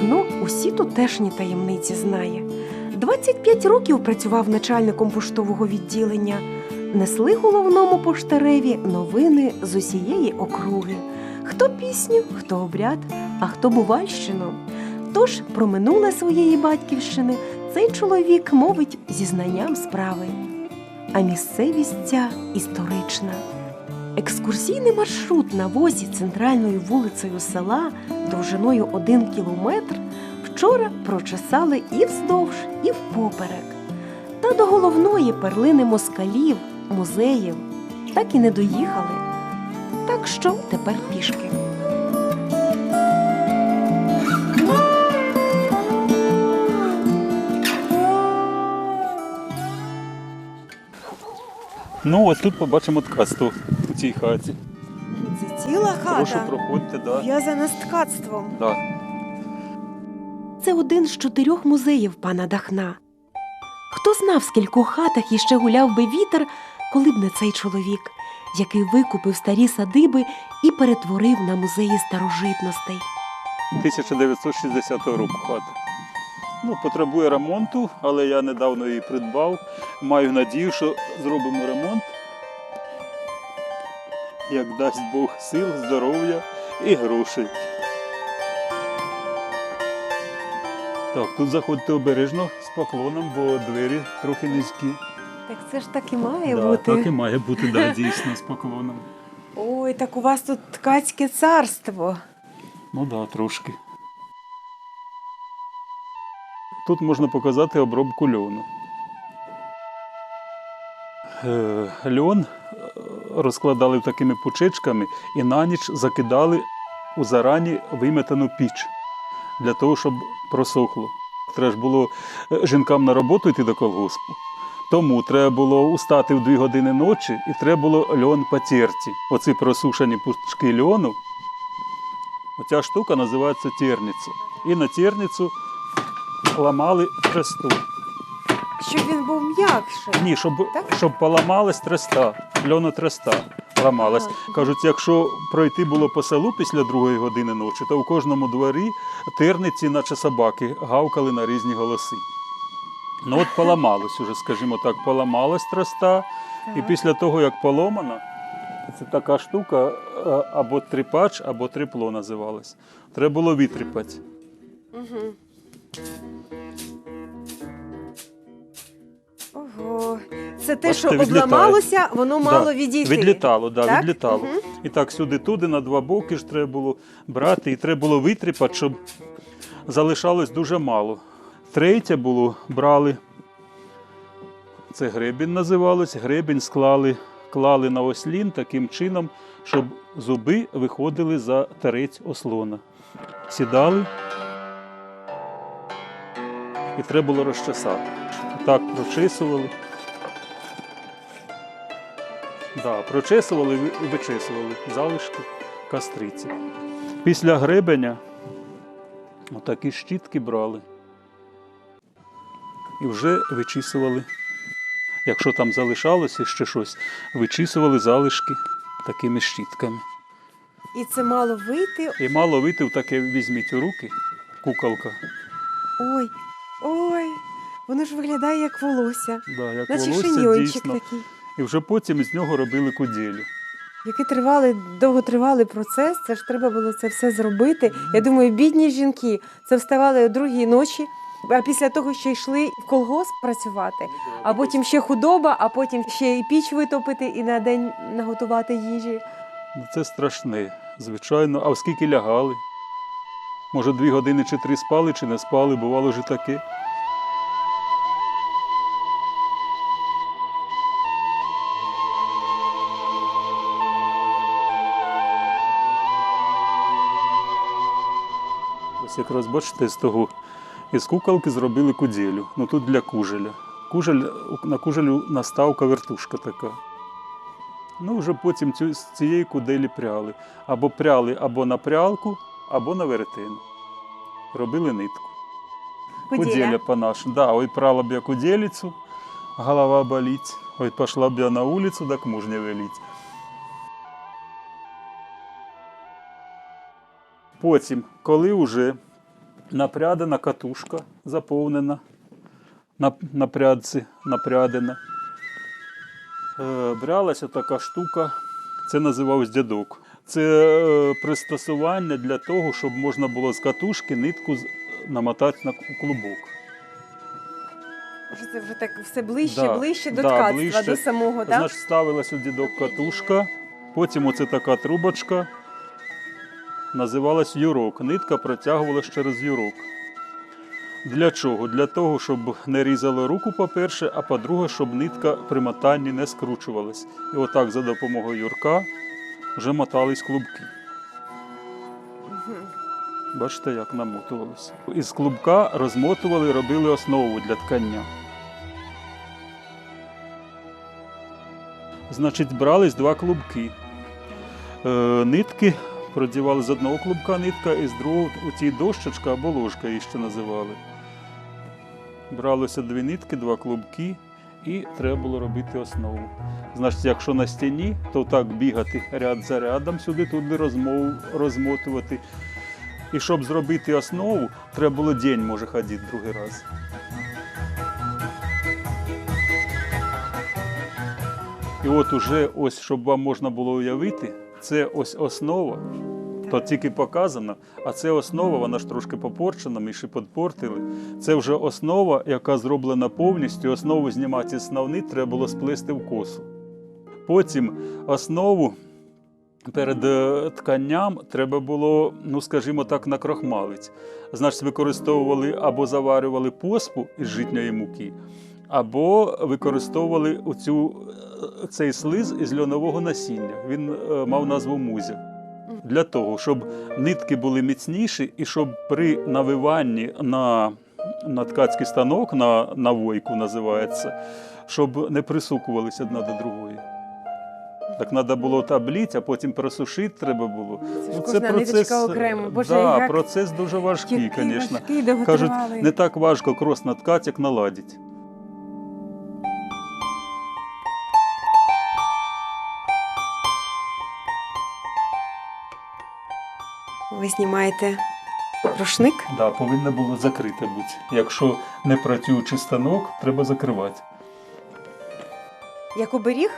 Дахно усі тутешні таємниці знає. 25 років працював начальником поштового відділення. Несли головному поштареві новини з усієї округи. Хто пісню, хто обряд, а хто бувальщину. Тож про минуле своєї батьківщини цей чоловік мовить зі знанням справи. А місцевість ця історична. Екскурсійний маршрут на возі центральною вулицею села довжиною один кілометр вчора прочесали і вздовж, і впоперек. Та до головної перлини москалів, музеїв так і не доїхали. Так що тепер пішки. Ну, ось тут побачимо ткацтво цій хаті. Це ціла Прошу, проходьте, да. в'язана з ткацтвом. Да. Це один з чотирьох музеїв пана Дахна. Хто знав, в скількох хатах іще гуляв би вітер, коли б не цей чоловік, який викупив старі садиби і перетворив на музеї старожитностей. 1960 року хата. Ну, потребує ремонту, але я недавно її придбав. Маю надію, що зробимо ремонт. Як дасть Бог сил, здоров'я і грошей. Так, тут заходьте обережно з поклоном, бо двері трохи низькі. Так це ж так і має Да, так і має бути, да, дійсно, з поклоном. Ой, так у вас тут ткацьке царство. Ну так, да, трошки. Тут можна показати обробку льону. Е, Льон розкладали такими пучечками і на ніч закидали у зарані виметану піч для того, щоб просохло. Треба ж було е, жінкам на роботу йти до колгоспу. Тому треба було устати в дві години ночі і треба було льон потерті. Оці просушені пучки льону Оця штука називається терниця. І на терницю ламали тресту. Щоб він був м'якший. Ні, щоб, Так? щоб поламалась треста, льонотреста ламалась. Ага. Кажуть, якщо пройти було по селу після другої години ночі, то у кожному дворі терниці, наче собаки, гавкали на різні голоси. Ну от поламалось уже, скажімо так, поламалась треста, і після того, як поломана, це така штука, е, або трипач, або трипло називалось. Треба було витріпати. Угу. Ого. Це те, Бачите, що відлітає. обламалося, воно мало Да, відійти. Відлітало, да, Так? відлітало. Мгм. І так сюди-туди на два боки ж треба було брати, і треба було витріпати, щоб залишалось дуже мало. Третє було, брали, це гребінь називалось, гребінь склали, клали на ослін таким чином, щоб зуби виходили за тарець ослона. Сідали. І треба було розчесати. Так прочесували. Да, прочесували і вичесували залишки кастриці. Після гребеня отакі щітки брали і вже вичісували. Якщо там залишалося ще щось, вичісували залишки такими щітками. І це мало вийти. І мало вийти таке візьміть у руки, куколка. Ой, воно ж виглядає як волосся. Да, як Наче волосся шиньйончик дійсно. такий. І вже потім з нього робили куділю. Який тривалий, довготривалий процес, це ж треба було це все зробити. Я думаю, бідні жінки це вставали о другій ночі, а після того ще йшли в колгосп працювати, а потім ще худоба, а потім ще і піч витопити, і на день наготувати їжі. Ну, Це страшне, звичайно. А оскільки лягали? Може, дві години чи три спали, чи не спали, бувало ж і таке. Якраз бачите, з того із куколки зробили куділю. Ну тут для кужеля. Кужель, на кужелю наставка вертушка така. Ну, вже потім цю, з цієї куделі пряли. Або пряли або на прялку, або на веретено. Робили нитку. Куделя по-нашому. Да, ой, прала б я куделицю, голова болить. Ой, пошла б я на улицу, так мужня велить. Потім, коли вже напрядена катушка заповнена, на, прядці напрядена. Е, бралася така штука, це називалось дядок. Це е, пристосування для того, щоб можна було з катушки нитку намотати на клубок. Це вже так все ближче, Да, ближче до да, ткацтва, ближче. до самого, так? Значить, ставилась у дідок катушка, потім оце така трубочка, називалась юрок. Нитка протягувалась через юрок. Для чого? Для того, щоб не різало руку, по-перше, а по-друге, щоб нитка при мотанні не скручувалась. І отак за допомогою юрка вже мотались клубки. Бачите, як намотувалося. Із клубка розмотували, робили основу для ткання. Значить, брались два клубки. Е, нитки продівали з одного клубка нитка і з другого у цій дощечка або ложка її ще називали. Бралося дві нитки, два клубки, і треба було робити основу. Значить, якщо на стіні, то так бігати ряд за рядом, сюди-туди розмов, розмотувати. І щоб зробити основу, треба було день, може, ходити другий раз. І от уже ось, щоб вам можна було уявити, це ось основа, то тільки показано, а це основа, вона ж трошки попорчена, ми ще підпортили. Це вже основа, яка зроблена повністю. Основу знімати із основни треба було сплести в косу. Потім основу перед е, тканням треба було, ну скажімо так, накрохмалити. Значить, використовували або заварювали поспу із житньої муки, або використовували оцю, е, цей слиз із льонового насіння. Він е, мав назву музя. Для того, щоб нитки були міцніші, і щоб при навиванні на, на ткацький станок, на, на войку називається, щоб не присукувалися одна до другої. Так треба було табліть, а потім просушити треба було. Це Ну, кожна ниточка окремо. Боже, да, як процес дуже важкий, звісно. Кажуть, не так важко крос наткати, як наладить. Ви знімаєте рушник? Да, повинно було закрите бути. Якщо не працюючий станок, треба закривати. Як оберіг?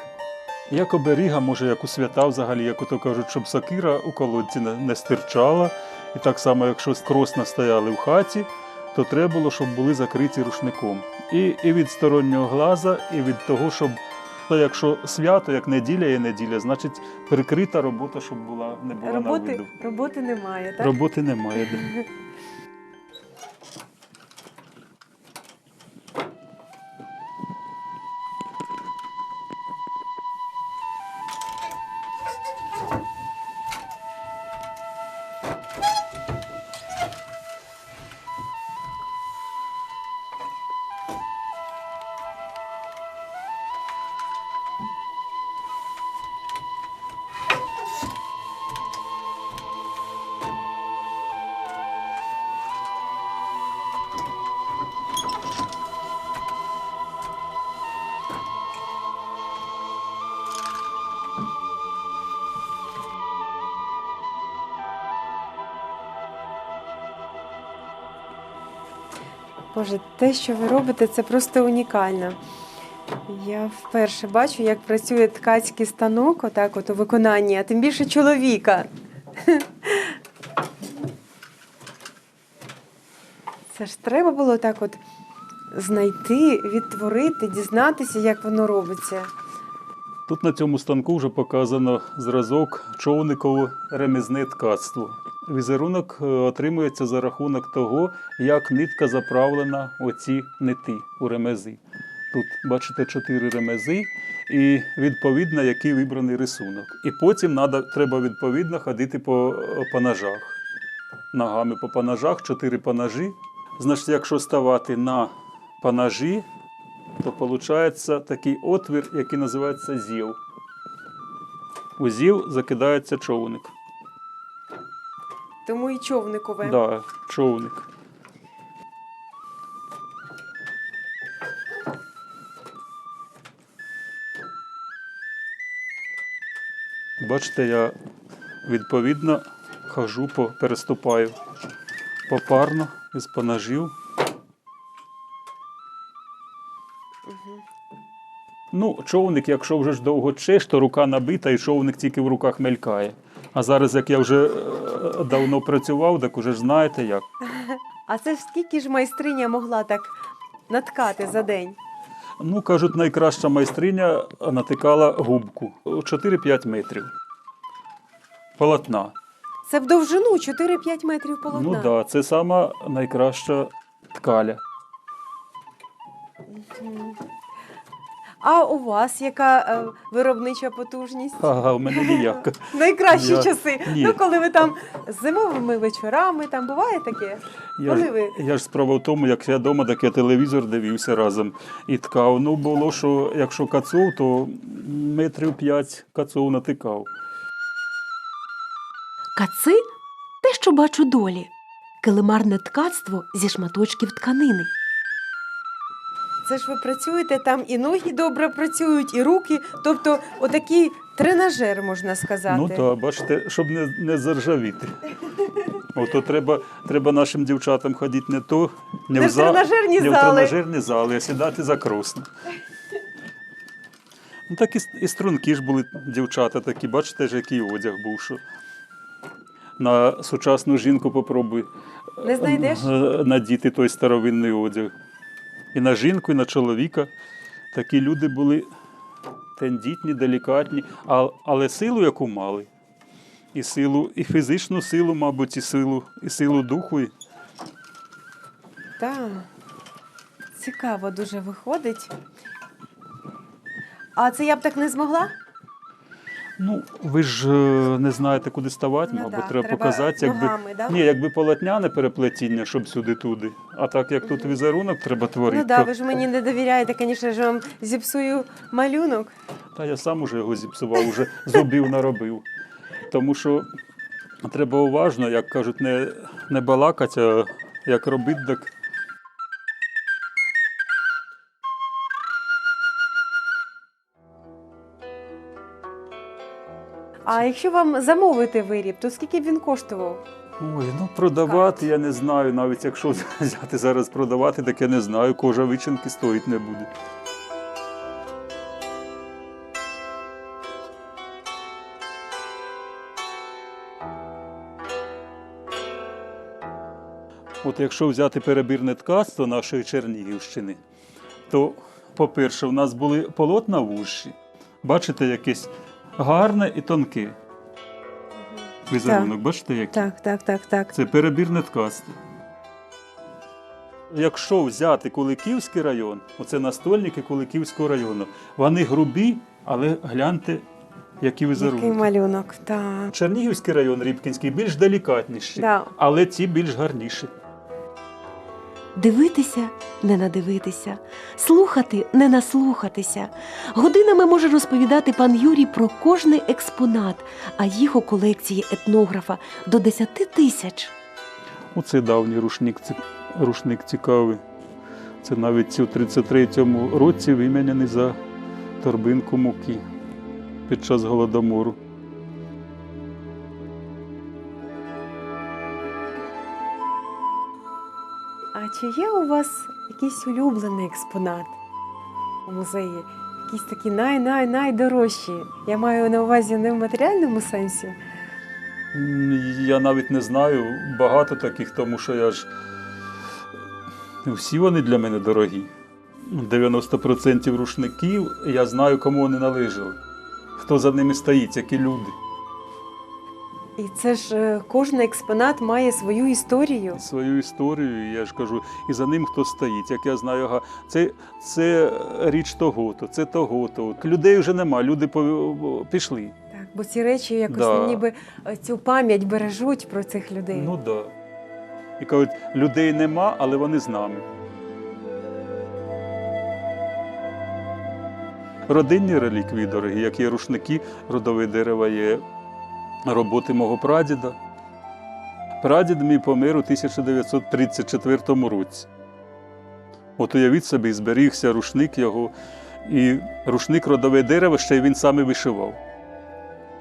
Як оберіга, може, як у свята взагалі, як ото кажуть, щоб сокира у колодці не, не стирчала. І так само, якщо кросно стояли в хаті, то треба було, щоб були закриті рушником. І, і від стороннього глаза, і від того, щоб то якщо свято, як неділя є неділя, значить прикрита робота, щоб була не була на Роботи, виду. роботи немає, так? Роботи немає. Да. Боже, те, що ви робите, це просто унікально. Я вперше бачу, як працює ткацький станок, отак от у виконанні, а тим більше чоловіка. Це ж треба було так от знайти, відтворити, дізнатися, як воно робиться. Тут на цьому станку вже показано зразок човникове ремізне ткацтво. Візерунок е, отримується за рахунок того, як нитка заправлена у ці нити у ремези. Тут бачите чотири ремези, і відповідно, який вибраний рисунок. І потім треба відповідно ходити по е, панажах. Ногами по панажах, чотири панажі. Значить, якщо ставати на панажі, то виходить такий отвір, який називається зів. У зів закидається човник. Тому і човникове. Да, човник. Бачите, я відповідно хожу переступаю попарно із поножів. Ну, човник, якщо вже ж довго чеш, то рука набита, і човник тільки в руках мелькає. А зараз, як я вже е, давно працював, так уже ж знаєте як. А це ж скільки ж майстриня могла так наткати за день? Ну, кажуть, найкраща майстриня натикала губку 4-5 метрів. Полотна. Це в довжину 4-5 метрів полотна. Ну так, да, це сама найкраща ткаля. А у вас яка е, виробнича потужність? Ага, у мене ніяка. Найкращі Я- часи. Ні. Ну, коли ви там з зимовими вечорами, там буває таке? Я Коли ж, ви? я ж справа в тому, як я вдома, так я телевізор дивився разом і ткав. Ну, було, що якщо кацов, то метрів п'ять кацов натикав. Каци те, що бачу долі. Килимарне ткацтво зі шматочків тканини. Це ж ви працюєте там і ноги добре працюють, і руки. Тобто, отакий тренажер, можна сказати. Ну так, бачите, щоб не, не заржавіти. Ото треба, треба нашим дівчатам ходити не то, не, Не в, в тренажерні не в зали. тренажерні зали, а сідати за кросну. Ну, так і, і струнки ж були дівчата такі, бачите ж, який одяг був. Що на сучасну жінку попробуй Не знайдеш? е, надіти той старовинний одяг. І на жінку, і на чоловіка такі люди були тендітні, делікатні, але силу, яку мали, і силу, і фізичну силу, мабуть, і силу, і силу духу. Так. Цікаво дуже виходить. А це я б так не змогла? Ну, ви ж е, не знаєте, куди ставати, Ну мабуть, да, треба, треба показати. Якби, ногами, да? Ні, якби полотняне переплетіння, щоб сюди-туди. А так як тут візерунок треба творити. Ну так, да, ви ж мені не довіряєте, звісно ж, вам зіпсую малюнок. Та я сам уже його зіпсував, уже зубів наробив. Тому що треба уважно, як кажуть, не, не балакати, а як робити, так. А якщо вам замовити виріб, то скільки б він коштував? Ой, ну продавати я не знаю. Навіть якщо взяти зараз продавати, так я не знаю, кожа вичинки стоїть не буде. От якщо взяти перебірне ткацтво нашої Чернігівщини, то, по-перше, у нас були полотна вущі. Бачите, якесь гарне і тонке. Візерунок, бачите, який? Так, так, так, так. Це перебірне ткацтво. Якщо взяти Куликівський район, оце настольники Куликівського району, вони грубі, але гляньте, які Який візерунки. малюнок, так. Чернігівський район Рібкінський більш делікатніші, Да. але ці більш гарніші. Дивитися, не надивитися, слухати, не наслухатися. Годинами може розповідати пан Юрій про кожний експонат, а їх у колекції етнографа до 10 тисяч. Оце давній рушник, рушник цікавий. Це навіть у 33-му році виміняний за торбинку муки під час голодомору. А чи є у вас якийсь улюблений експонат у музеї? Якісь такі най-най-найдорожчі? Я маю на увазі не в матеріальному сенсі. Я навіть не знаю багато таких, тому що я ж всі вони для мене дорогі. 90% рушників я знаю, кому вони належали, хто за ними стоїть, які люди. І це ж е, кожен експонат має свою історію. Свою історію, я ж кажу, і за ним хто стоїть. Як я знаю, ага, це, це річ того-то, це того-то. Людей вже нема, люди пішли. Так, бо ці речі якось Да. ніби е, цю пам'ять бережуть про цих людей. Ну так. Да. І кажуть, людей нема, але вони з нами. Родинні реліквії дорогі, як є рушники, родове дерева є роботи мого прадіда. Прадід мій помер у 1934 році. От уявіть собі, зберігся рушник його, і рушник родове дерево ще й він саме вишивав.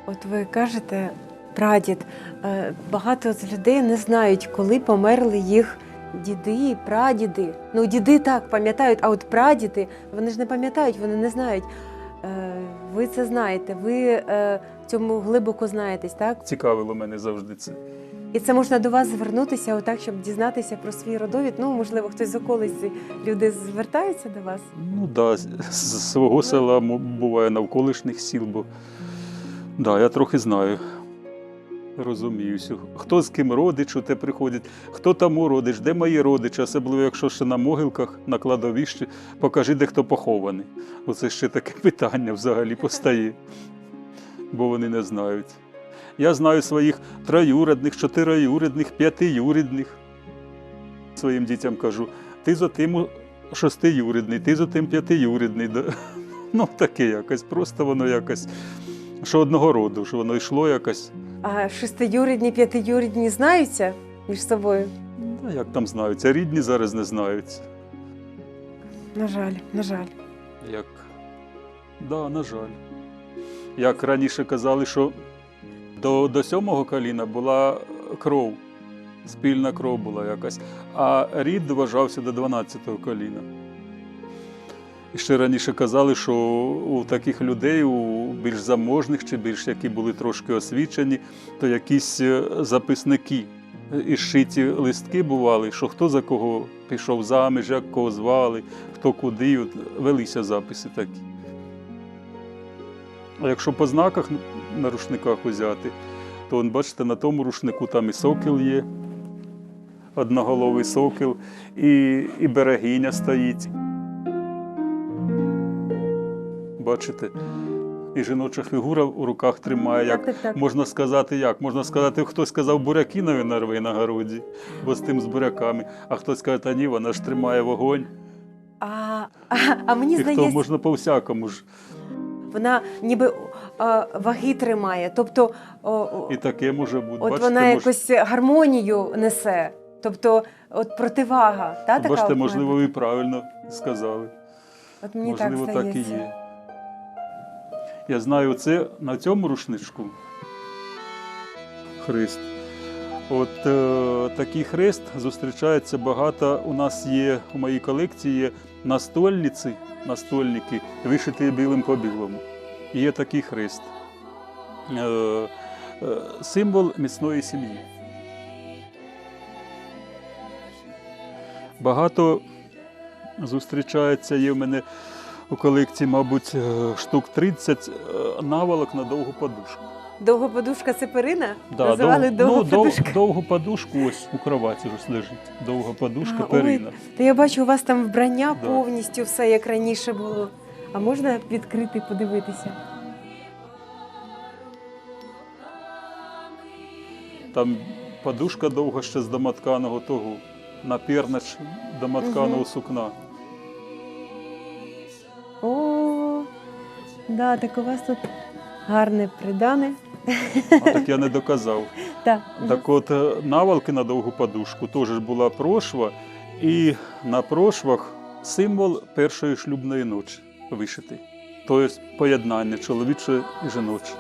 От ви кажете, прадід, е, багато з людей не знають, коли померли їх діди, прадіди. Ну, діди так пам'ятають, а от прадіди, вони ж не пам'ятають, вони не знають. Е, ви це знаєте, ви е, цьому глибоко знаєтесь, так? Цікавило мене завжди це. І це можна до вас звернутися, отак, щоб дізнатися про свій родовід. Ну, можливо, хтось з околиці люди звертаються до вас. Ну да, з з свого села буває навколишніх сіл, бо да, я трохи знаю. Розуміюся. Хто з ким родич у те приходить, хто там у родич, де мої родичі, особливо якщо ще на могилках, на кладовищі, покажи, де хто похований. Оце ще таке питання взагалі постає, бо вони не знають. Я знаю своїх троюрідних, чотироюрідних, п'ятиюрідних. Своїм дітям кажу, ти за тим шестиюрідний, ти за тим п'ятиюрідний. Ну, таке якось, просто воно якось, що одного роду, що воно йшло якось. А шестиюрідні, п'ятиюрідні знаються між собою? Ну, як там знаються, рідні зараз не знаються. На жаль, на жаль. Як... Да, на жаль. Як раніше казали, що до, до сьомого коліна була кров, спільна кров була якась, а рід вважався до 12-го коліна. І ще раніше казали, що у таких людей, у більш заможних чи більш які були трошки освічені, то якісь е, записники і шиті листки бували, що хто за кого пішов заміж, як кого звали, хто куди, от велися записи такі. А якщо по знаках на рушниках взяти, то он, бачите, на тому рушнику там і сокіл є, одноголовий сокіл, і, і берегиня стоїть. Бачите? І жіноча фігура у руках тримає, як Так, так, можна сказати, як? Можна сказати, хтось сказав буряки нові нарви на городі, бо з тим з буряками, а хтось каже, та ні, вона ж тримає вогонь. А, а, а мені І хто можна по всякому ж. Вона ніби ваги тримає. Тобто, І таке може бути. от бачите, вона мож- гармонію несе. Тобто, от противага. Та, така бачите, можливо, ви правильно сказали. От мені можливо, так так, і є. Я знаю, це на цьому рушничку хрест. От е, такий хрест зустрічається багато. У нас є у моїй колекції є настольниці, настольники, вишиті білим по білому. Є такий хрест. Е, е, символ міцної сім'ї. Багато зустрічається, є в мене у колекції, мабуть, е, штук 30 е, наволок на довгу подушку. Довга подушка це перина? Да, Називали дов- довга ну, дов- довгу подушку ось у кроваті ж лежить. Довга подушка, А, ой. перина. Та я бачу, у вас там вбрання Да. повністю все як раніше було. А можна відкрити, подивитися? Там подушка довга ще з домотканого того, напірнач домотканого Мгм. сукна. Да, так у вас тут гарне придане. А так я не доказав. Так. Так от е, навалки на довгу подушку теж була прошва, і на прошвах символ першої шлюбної ночі вишитий. Тобто поєднання чоловіче і жіноче.